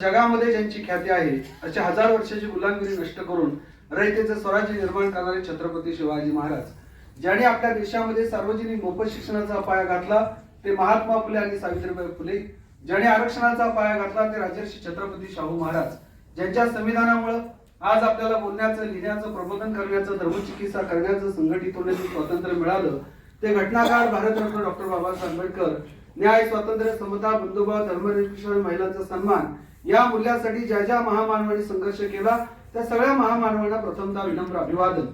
जगामध्ये ज्यांची ख्याती आहे अशा हजार वर्षाची गुलामगिरी नष्ट करून रयतेचं स्वराज्य निर्माण करणारे छत्रपती शिवाजी महाराज ज्याने आपल्या देशामध्ये सार्वजनिक मोफत शिक्षणाचा पाया घातला ते महात्मा फुले आणि सावित्रीबाई फुले ज्याने आरक्षणाचा पाया घातला ते राजर्षी छत्रपती शाहू महाराज. ज्यांच्या संविधानामुळं आज आपल्याला बोलण्याचं लिहिण्याचं प्रबोधन करण्याचं धर्मचिकित्सा करण्याचं संघटित होण्याचं स्वातंत्र्य मिळालं ते घटनाकार भारतरत्न डॉक्टर बाबासाहेब आंबेडकर न्याय स्वातंत्र्य समता बंधुभाव धर्मनिरपेक्ष महिलांचा सन्मान या मूल्यासाठी ज्या ज्या महामानवांनी संघर्ष केला त्या सगळ्या महामानवांना प्रथमतः विनम्र अभिवादन.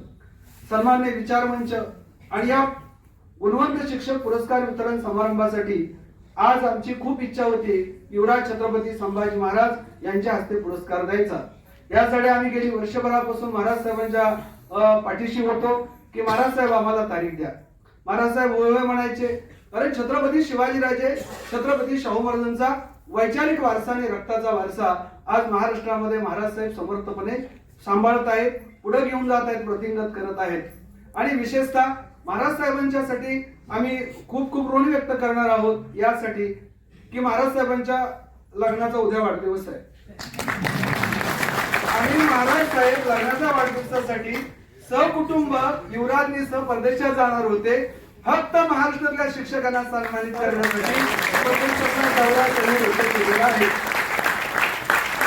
सन्मान्य विचार मंच आणि या गुणवंत शिक्षक पुरस्कार वितरण समारंभासाठी आज आमची खूप इच्छा होती युवराज छत्रपती संभाजी महाराज यांच्या हस्ते पुरस्कार द्यायचा. यासाठी आम्ही गेली वर्षभरापासून महाराज साहेबांच्या पाठीशी होतो की महाराज साहेब आम्हाला तारीख द्या. महाराज साहेब म्हणायचे अरे छत्रपती शिवाजीराजे छत्रपती शाहू महाराजांचा वैचारिक वारसा आणि रक्ताचा वारसा आज महाराष्ट्रामध्ये महाराज साहेब समर्थपणे सांभाळत आहेत पुढे घेऊन जात आहेत प्रतिंगत करत आहेत. आणि विशेषतः महाराज साहेबांच्यासाठी आम्ही खूप खूप ऋण व्यक्त करणार आहोत यासाठी की महाराज साहेबांच्या लग्नाचा उद्या वाढदिवस आहे. आणि महाराज साहेब लग्नाच्या वाढदिवसासाठी सहकुटुंब युवराजनी सह परदेशात जाणार होते. फक्त महाराष्ट्रातल्या शिक्षकांना सन्मानित करण्यासाठी दौरा त्यांनी केलेला आहे.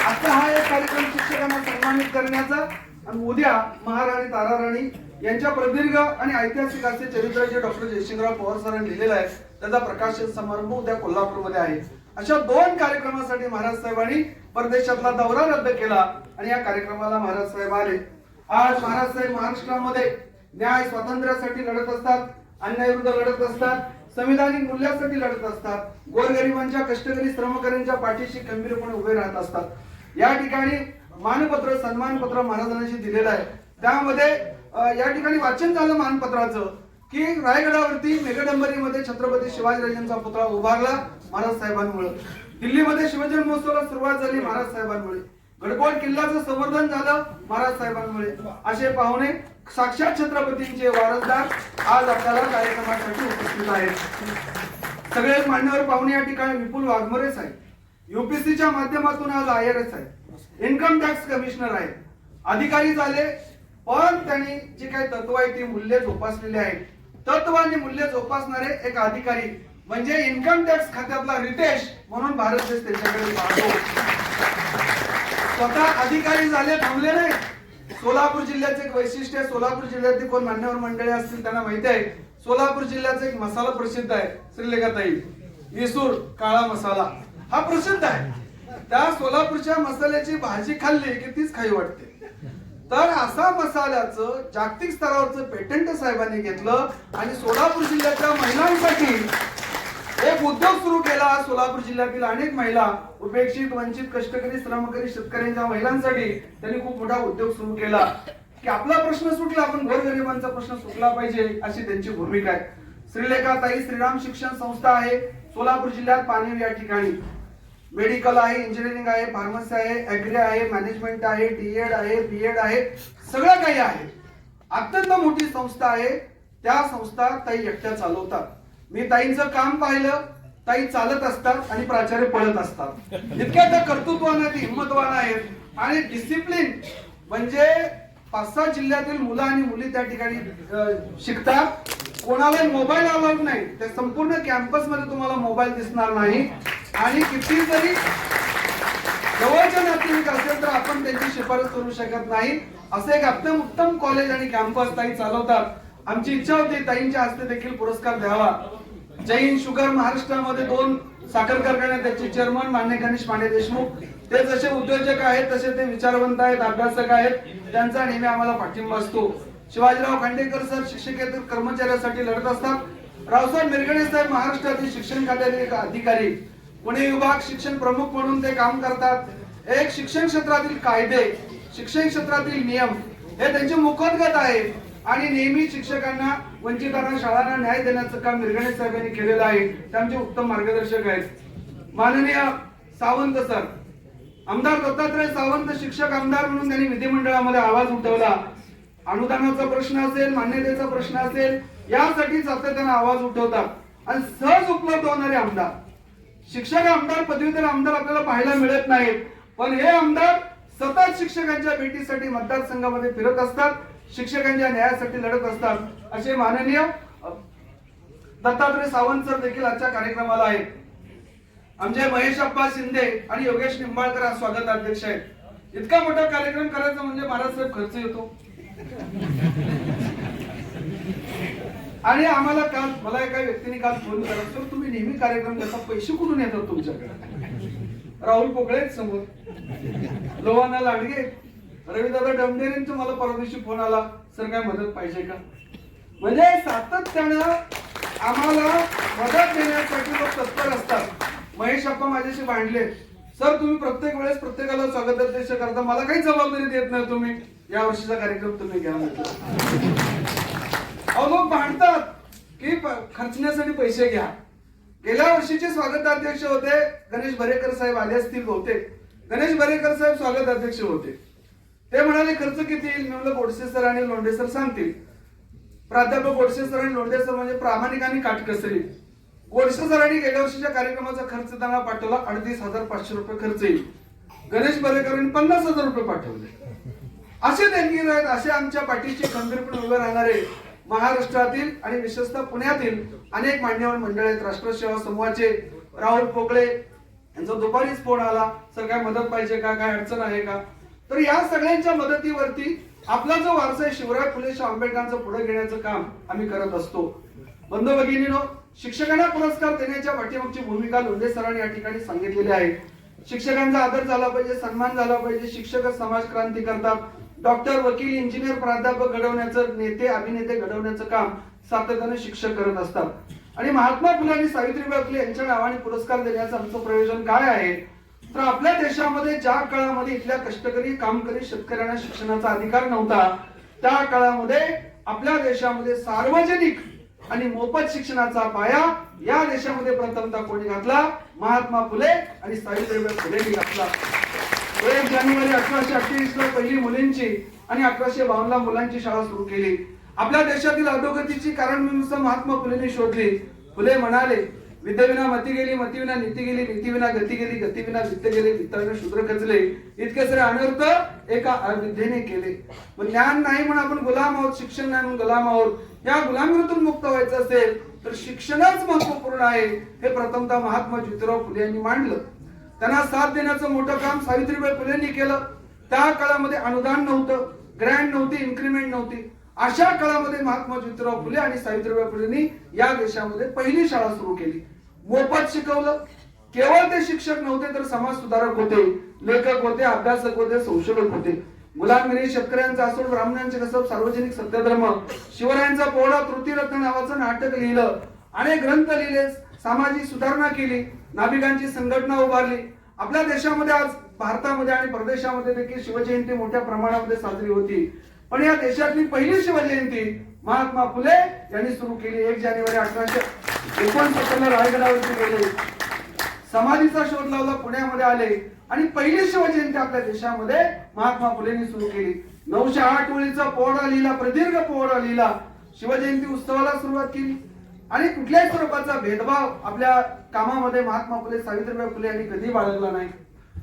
आता हा एक कार्यक्रम शिक्षकांना सन्मानित करण्याचा आणि उद्या महाराणी ताराराणी यांच्या प्रदीर्घ आणि ऐतिहासिक असे चरित्र जे डॉक्टर जयसिंगराव पवार सरांनी लिहिलेलं आहे त्याचा प्रकाशन समारंभ उद्या कोल्हापूरमध्ये आहे. अशा दोन कार्यक्रमासाठी महाराज साहेबांनी परदेशातला दौरा रद्द केला आणि या कार्यक्रमाला महाराज साहेब आले. आज महाराज साहेब महाराष्ट्रामध्ये न्याय स्वातंत्र्यासाठी लढत असतात. अन्यायाविरुद्ध लढत असतात संविधानिक मूल्यासाठी लढत असतात गोरगरिबांच्या कष्टकरी श्रमकऱ्यांच्या पाठीशी खंबीरपणे उभे राहत असतात. या ठिकाणी मानपत्र सन्मानपत्र महाराजांशी दिलेलं आहे त्यामध्ये या ठिकाणी वाचन झालं मानपत्राचं की रायगडावरती मेघडंबरीमध्ये छत्रपती शिवाजीराजांचा पुतळा उभारला महाराज साहेबांमुळे. दिल्लीमध्ये शिवजन्म महोत्सवाला सुरुवात झाली महाराज साहेबांमुळे. गडकोट किल्ल्याचं संवर्धन झालं महाराज साहेबांमुळे. असे पाहुणे साक्षात छत्रपतींचे वारसदार आज आपल्याला कार्यक्रमासाठी उपस्थित आहेत. सगळे मान्यवर पाहुणे या ठिकाणी विपुल वाघमोरेच आहेत युपीएससीच्या माध्यमातून आज आय आर एस आहे इन्कम टॅक्स कमिशनर आहेत. अधिकारी झाले पण त्यांनी जी काही तत्व आहे ती मूल्य जोपासलेली आहेत. तत्व आणि मूल्य जोपासणारे एक अधिकारी म्हणजे इन्कम टॅक्स खात्यातला रितेश म्हणून भारत देश त्यांच्याकडे पाहतो. स्वतः अधिकारी झाले थांबले नाही सोलापूर जिल्ह्याचं एक वैशिष्ट्य आहे. सोलापूर जिल्ह्यातील कोण मान्यवर मंडळी असतील त्यांना माहिती आहे. सोलापूर जिल्ह्याचा एक मसाला प्रसिद्ध आहे. श्रीलेखाताई येसूर काळा मसाला. हा प्रसिद्ध आहे. त्या सोलापूरच्या मसाल्याची भाजी खाल्ली की तीच खाई वाटते. तर असा मसाल्याचं जागतिक स्तरावरचं पेटंट साहेबांनी घेतलं आणि सोलापूर जिल्ह्याच्या महिलांसाठी एक उद्योग सुरू केला. सोलापूर जिल्ह्यातील अनेक महिला उपेक्षित वंचित कष्टकरी श्रमकरी शेतकऱ्यांच्या महिलांसाठी त्यांनी खूप मोठा उद्योग सुरू केला. की आपला प्रश्न सुटला पण गोरगरिबांचा प्रश्न सुटला पाहिजे अशी त्यांची भूमिका आहे. श्रीलेखा ताई श्रीराम शिक्षण संस्था आहे. सोलापूर जिल्ह्यात पाणी या ठिकाणी. मेडिकल आहे इंजिनिअरिंग आहे फार्मसी आहे अॅग्री आहे मॅनेजमेंट आहे डीएड आहे बीएड आहे. सगळं काही आहे. अत्यंत मोठी संस्था आहे. त्या संस्था ताई एकट्या चालवतात. मी ताईंचं काम पाहिलं ताई चालत असतात आणि प्राचार्य पळत असतात. इतक्या त्या कर्तृत्वान आहेत हिंमतवान आहेत. आणि डिसिप्लिन म्हणजे पाच सहा जिल्ह्यातील मुलं आणि मुली त्या ठिकाणी शिकतात. कोणाला मोबाईल अलाउड नाही. त्या संपूर्ण कॅम्पसमध्ये तुम्हाला मोबाईल दिसणार नाही. आणि किती जरी जवळच्या नातेवाईक असेल तर आपण त्यांची शिफारस करू शकत नाही. असं एक अत्यंत उत्तम कॉलेज आणि कॅम्पस ताई चालवतात. आमची इच्छा होती ताईंच्या हस्ते देखील पुरस्कार द्यावा. जैन शुगर महाराष्ट्रामध्ये दोन साखर कारखाने त्याचे चेअरमन मान्य गणेश माने देशमुख. ते जसे उद्योजक आहेत तसे ते विचारवंत आहेत अभ्यासक आहेत. त्यांचा नेहमी आम्हाला पाठिंबा असतो. शिवाजीराव खांडेकर सर शिक्षकेतर कर्मचाऱ्यांसाठी लढत असतात. रावसाहेब मिरगणे साहेब महाराष्ट्रातील शिक्षण खात्याचे अधिकारी. पुणे विभाग शिक्षण प्रमुख म्हणून ते काम करतात. एक शिक्षण क्षेत्रातील कायदे शिक्षण क्षेत्रातील नियम हे त्यांचे मुखोद्गत आहे. आणि नेहमी शिक्षकांना वंचितांना शाळांना न्याय देण्याचं काम निर्गणे साहेबांनी केलेलं आहे. त्यांचे उत्तम मार्गदर्शक आहेत. माननीय सावंत सर आमदार दत्तात्रय सावंत शिक्षक आमदार म्हणून त्यांनी विधिमंडळामध्ये आवाज उठवला. अनुदानाचा प्रश्न असेल मान्यतेचा प्रश्न असेल यासाठी सातत्यानं आवाज उठवतात. आणि सहज उपलब्ध होणारे आमदार. शिक्षक आमदार पदवीधर आमदार आपल्याला पाहायला मिळत नाहीत. पण हे आमदार सतत शिक्षकांच्या भेटीसाठी मतदारसंघामध्ये फिरत असतात. शिक्षकांच्या न्यायासाठी लढत असतात. असे माननीय दत्तात्रय सावंत सर देखील आजच्या कार्यक्रमाला आहेत. आमचे महेश अप्पा शिंदे आणि योगेश निंबाळकर स्वागत अध्यक्ष आहेत. इतका मोठा कार्यक्रम करायचा म्हणजे महाराजसाहेब खर्च येतो. आणि आम्हाला काल मला एका व्यक्तीने काल फोन केला तर तुम्ही नेहमी कार्यक्रम करता पैसे कुठून येतात तुमच्याकडे? राहुल पोकळे समोर. लोवाना लाडगे रविदादा डमडेरेंचा मला परवा दिवशी फोन आला. सर काय मदत पाहिजे का? म्हणजे सातत्यानं आम्हाला मदत देण्यासाठी लोक तत्पर असतात. महेश अप्पा माझ्याशी भांडले. सर तुम्ही प्रत्येक वेळेस प्रत्येकाला स्वागत अध्यक्ष करता मला काही जबाबदारी देत नाही तुम्ही. या वर्षीचा कार्यक्रम तुम्ही घ्या म्हटलं. अहो लोक भांडतात की खर्चण्यासाठी पैसे घ्या. गेल्या वर्षीचे स्वागताध्यक्ष होते. गणेश भरेकर साहेब आले असतील बहुतेक. गणेश भरेकर साहेब स्वागताध्यक्ष होते. ते म्हणाले खर्च किती येईल? मी म्हणलं गोडसे सर आणि लोंढे सर सांगतील. प्राध्यापक गोडसे सर आणि लोंढे सर म्हणजे प्रामाणिक आणि काटकसरी. गोडसे सरांनी गेल्या वर्षीच्या कार्यक्रमाचा खर्च त्यांना पाठवला अडतीस हजार पाचशे रुपये खर्च येईल. गणेश बरेकरांनी पन्नास हजार रुपये पाठवले. असे देणगीर आहेत असे आमच्या पाठीचे खंबीरपणे उभे राहणारे महाराष्ट्रातील आणि विशेषतः पुण्यातील अनेक मान्यवर मंडळ आहेत. राष्ट्र सेवा समूहाचे राहुल पोकळे यांचा दुपारीच फोन आला. सर काय मदत पाहिजे का? काय अडचण आहे का? तर या सगळ्यांच्या मदतीवरती आपला जो वारसा आहे शिवराय फुले शाह आंबेडकरांचं पुढे घेण्याचं काम आम्ही करत असतो. बंधू भगिनीनो शिक्षकांना पुरस्कार देण्याच्या पाठीमागची भूमिका लोंढे सरांनी या ठिकाणी सांगितलेली आहे. शिक्षकांचा आदर झाला पाहिजे सन्मान झाला पाहिजे शिक्षक समाज क्रांती करतात. डॉक्टर वकील इंजिनियर प्राध्यापक घडवण्याचं नेते अभिनेते घडवण्याचं काम सातत्याने शिक्षक करत असतात. आणि महात्मा फुले आणि सावित्रीबाई फुले यांच्या नावाने पुरस्कार देण्याचं आमचं प्रयोजन काय आहे? तर आपल्या देशामध्ये ज्या काळामध्ये इथल्या कष्टकरी कामकरी शेतकऱ्यांना शिक्षणाचा अधिकार नव्हता त्या काळामध्ये आपल्या देशामध्ये सार्वजनिक आणि मोफत शिक्षणाचा पाया या देशामध्ये प्रथमता कोणी घातला? महात्मा फुले आणि सावित्रीबाई फुलेंनी घातला. एक जानेवारी अठराशे अठ्ठावीस ला पहिली मुलींची आणि अठराशे बावन्न ला मुलांची शाळा सुरू केली. आपल्या देशातील अधोगतीची कारण महात्मा फुलेंनी शोधली. फुले म्हणाले विद्येविना मती गेली मतीविना नीती गेली नीतीविना गती गेली गतीविना वित्त गेली वित्ताविना शूद्र खचले. इतके सारे अनर्थ एका अविद्येने केले. पण ज्ञान नाही म्हणून आपण गुलाम आहोत शिक्षण नाही म्हणून गुलाम आहोत. या गुलामीतून मुक्त व्हायचं असेल तर शिक्षणच महत्त्वपूर्ण आहे. हे प्रथमतः महात्मा ज्योतिराव फुले यांनी मांडलं. त्यांना साथ देण्याचं मोठं काम सावित्रीबाई फुलेंनी केलं. त्या काळामध्ये अनुदान नव्हतं ग्रँड नव्हती इन्क्रीमेंट नव्हती. अशा काळामध्ये महात्मा ज्योतिराव फुले आणि सावित्रीबाई फुलेंनी या देशामध्ये पहिली शाळा सुरू केली. मोफत शिकवलं. केवळ ते शिक्षक नव्हते तर समाज सुधारक होते लेखक होते अभ्यासक होते संशोधक होते. गुलामगिरी शेतकऱ्यांचा असोड ब्राह्मणांचे कसब सार्वजनिक सत्यधर्म शिवरायांचा पोहळा तृतीरत्न नावाचं नाटक लिहिलं. अनेक ग्रंथ लिहिले सामाजिक सुधारणा केली नाभिकांची संघटना उभारली. आपल्या देशामध्ये आज भारतामध्ये आणि परदेशामध्ये देखील शिवजयंती मोठ्या प्रमाणामध्ये साजरी होती. पण या देशातली पहिली शिवजयंती महात्मा फुले यांनी सुरू केली. एक जानेवारी अठराशे एकोणसत्तर रायगडावरती गेले. समाधीचा शोध लावला पुण्यामध्ये आले. आणि पहिली शिवजयंती आपल्या देशामध्ये महात्मा फुलेंनी सुरू केली. नऊशे आठ ओळीचा पोहरा लिहिला प्रदीर्घ पोहरा लिहिला. शिवजयंती उत्सवाला सुरुवात केली. आणि कुठल्याही स्वरूपाचा भेदभाव आपल्या कामामध्ये महात्मा फुले सावित्रीबाई फुले यांनी कधी बाळगला नाही.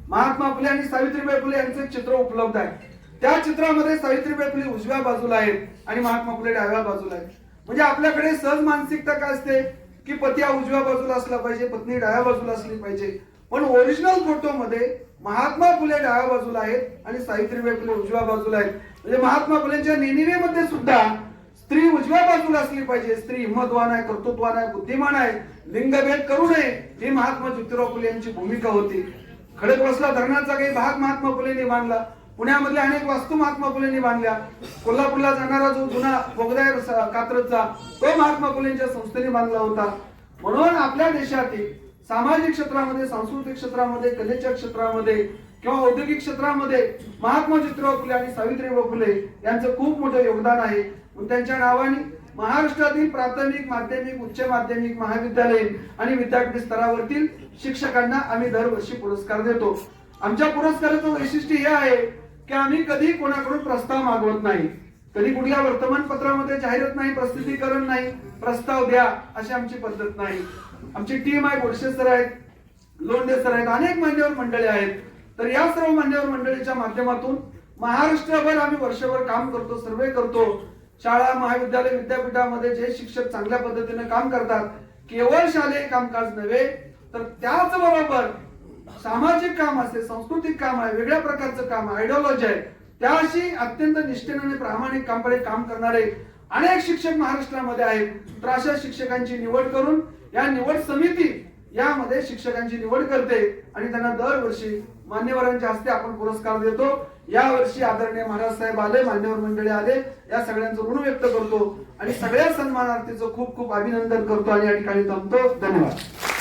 महात्मा फुले आणि सावित्रीबाई फुले यांचे चित्र उपलब्ध आहे. त्या चित्रामध्ये सावित्रीबाई फुले उजव्या बाजूला आहेत आणि महात्मा फुले डाव्या बाजूला आहेत. म्हणजे आपल्याकडे सहज मानसिकता काय असते? की पती हा उजव्या बाजूला असला पाहिजे पत्नी डाव्या बाजूला असली पाहिजे. पण ओरिजिनल फोटो मध्ये महात्मा फुले डाव्या बाजूला आहेत आणि सावित्रीबाई फुले उजव्या बाजूला आहेत. म्हणजे महात्मा फुलेंच्या नेनिवेमध्ये सुद्धा स्त्री उजव्या बाजूला असली पाहिजे. स्त्री हिंमतवान आहे कर्तृत्वान आहे बुद्धिमान आहे लिंगभेद करू नये ही महात्मा ज्योतिराव फुले यांची भूमिका होती. खडकवासला धरणाचा काही भाग महात्मा फुलेंनी मांडला. पुण्यामधल्या अनेक वास्तू महात्मा फुलेंनी बांधल्या. कोल्हापूरला जाणारा जो जुना बोगदा कात्रचा तो महात्मा फुलेंच्या संस्थेने बांधला होता. म्हणून आपल्या देशातील सामाजिक क्षेत्रामध्ये सांस्कृतिक क्षेत्रामध्ये कलेच्या क्षेत्रामध्ये किंवा औद्योगिक क्षेत्रामध्ये महात्मा ज्योतिराव फुले आणि सावित्रीबाई फुले यांचं खूप मोठं योगदान आहे. त्यांच्या नावाने महाराष्ट्रातील प्राथमिक माध्यमिक उच्च माध्यमिक महाविद्यालयीन आणि विद्यापीठ स्तरावरतील शिक्षकांना आम्ही दरवर्षी पुरस्कार देतो. आमच्या पुरस्काराचं वैशिष्ट्य हे आहे की आम्ही कधी कोणाकडून प्रस्ताव मागवत नाही. कधी कुठल्या वर्तमानपत्रामध्ये जाहिरात नाही प्रसिद्धीकरण नाही प्रस्ताव द्या अशी आमची पद्धत नाही. आमची टीम आहे गोडसे सर आहेत लोंढे सर आहेत अनेक मान्यवर मंडळी आहेत. तर या सर्व मान्यवर मंडळीच्या माध्यमातून महाराष्ट्रभर आम्ही वर्षभर काम करतो सर्वे करतो. शाळा महाविद्यालय विद्यापीठामध्ये जे शिक्षक चांगल्या पद्धतीने काम करतात केवळ शालेय कामकाज नव्हे तर त्याचबरोबर सामाजिक काम असे सांस्कृतिक काम आहे वेगळ्या प्रकारचं काम आयडिओलॉजी आहे. त्याशी अत्यंत निष्ठेने आणि प्रामाणिक कामपणे काम करणारे अनेक शिक्षक महाराष्ट्रामध्ये आहेत. तर अशा शिक्षकांची निवड करून या निवड समिती यामध्ये शिक्षकांची निवड करते आणि त्यांना दरवर्षी मान्यवरांच्या हस्ते आपण पुरस्कार देतो. या वर्षी आदरणीय महाराज साहेब आले मान्यवर मंडळी आले. या सगळ्यांचं ऋण व्यक्त करतो आणि सगळ्या सन्मानार्थीचं खूप खूप अभिनंदन करतो आणि या ठिकाणी थांबतो. धन्यवाद.